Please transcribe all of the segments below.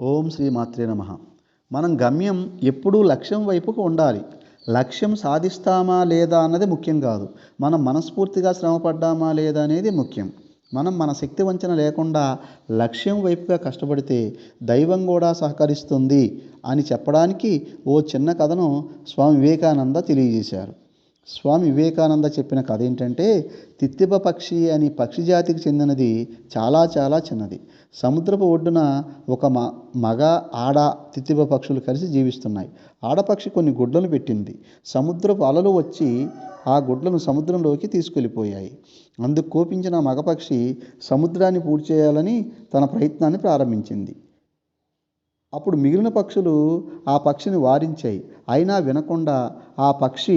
ఓం శ్రీ మాత్రే నమ. మనం గమ్యం ఎప్పుడూ లక్ష్యం వైపుకు ఉండాలి. లక్ష్యం సాధిస్తామా లేదా అన్నది ముఖ్యం కాదు. మనం మనస్ఫూర్తిగా శ్రమపడ్డామా లేదా అనేది ముఖ్యం. మనం మన శక్తి వంచన లేకుండా లక్ష్యం వైపుగా కష్టపడితే దైవం కూడా సహకరిస్తుంది అని చెప్పడానికి ఓ చిన్న కథను స్వామి వివేకానంద తెలియజేశారు. స్వామి వివేకానంద చెప్పిన కథ ఏంటంటే తిత్తిప పక్షి అని పక్షి జాతికి చెందినది చాలా చాలా చిన్నది. సముద్రపు ఒడ్డున ఒక మ మగ ఆడ తిత్తిప పక్షులు కలిసి జీవిస్తున్నాయి. ఆడపక్షి కొన్ని గుడ్లను పెట్టింది. సముద్రపు అలలు వచ్చి ఆ గుడ్లను సముద్రంలోకి తీసుకెళ్ళిపోయాయి. అందుకు కోపించిన మగపక్షి సముద్రాన్ని పూడ్చేయాలని తన ప్రయత్నాన్ని ప్రారంభించింది. అప్పుడు మిగిలిన పక్షులు ఆ పక్షిని వారించాయి. అయినా వినకుండా ఆ పక్షి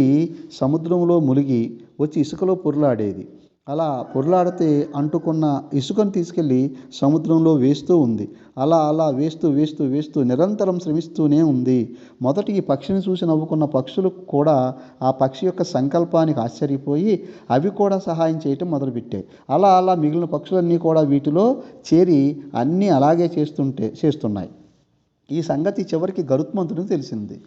సముద్రంలో మునిగి వచ్చి ఇసుకలో పొర్లాడేది. అలా పొర్లాడితే అంటుకున్న ఇసుకను తీసుకెళ్ళి సముద్రంలో వేస్తూ ఉంది. అలా అలా వేస్తూ వేస్తూ వేస్తూ నిరంతరం శ్రమిస్తూనే ఉంది. మొదటి ఈ పక్షిని చూసి నవ్వుకున్న పక్షులు కూడా ఆ పక్షి యొక్క సంకల్పానికి ఆశ్చర్యపోయి అవి కూడా సహాయం చేయటం మొదలుపెట్టాయి. అలా అలా మిగిలిన పక్షులన్నీ కూడా వీటిలో చేరి అన్నీ అలాగే చేస్తుంటే చేస్తున్నాయి. ఈ సంగతి చివరికి గరుత్మంతుడికి తెలిసింది.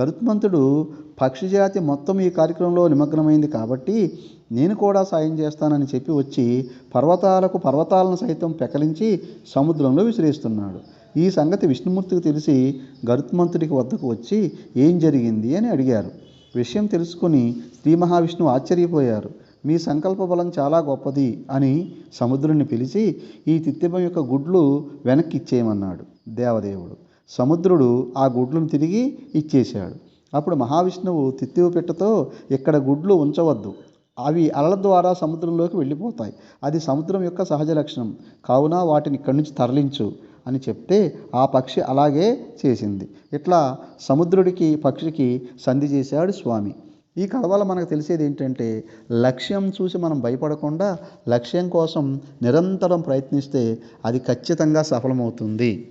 గరుత్మంతుడు పక్షిజాతి మొత్తం ఈ కార్యక్రమంలో నిమగ్నమైంది కాబట్టి నేను కూడా సాయం చేస్తానని చెప్పి వచ్చి పర్వతాలకు పర్వతాలను సైతం పెకలించి సముద్రంలో విసిరేస్తున్నాడు. ఈ సంగతి విష్ణుమూర్తికి తెలిసి గరుత్మంతుడికి వద్దకు వచ్చి ఏం జరిగింది అని అడిగారు. విషయం తెలుసుకుని శ్రీ మహావిష్ణువు ఆశ్చర్యపోయారు. మీ సంకల్ప బలం చాలా గొప్పది అని సముద్రుని పిలిచి ఈ తిత్తిపం యొక్క గుడ్లు వెనక్కి ఇచ్చేయమన్నాడు దేవదేవుడు. సముద్రుడు ఆ గుడ్లను తిరిగి ఇచ్చేశాడు. అప్పుడు మహావిష్ణువు తిత్తివ పెట్టతో ఇక్కడ గుడ్లు ఉంచవద్దు. అవి అలల ద్వారా సముద్రంలోకి వెళ్ళిపోతాయి. అది సముద్రం యొక్క సహజ లక్షణం. కావున వాటిని ఇక్కడి నుంచి తరలించు అని చెప్తే ఆ పక్షి అలాగే చేసింది. ఇట్లా సముద్రుడికి పక్షికి సంధి చేశాడు స్వామి. ఈ కథ వల్ల మనకు తెలిసేది ఏంటంటే లక్ష్యం చూసి మనం భయపడకుండా లక్ష్యం కోసం నిరంతరం ప్రయత్నిస్తే అది ఖచ్చితంగా సఫలమవుతుంది.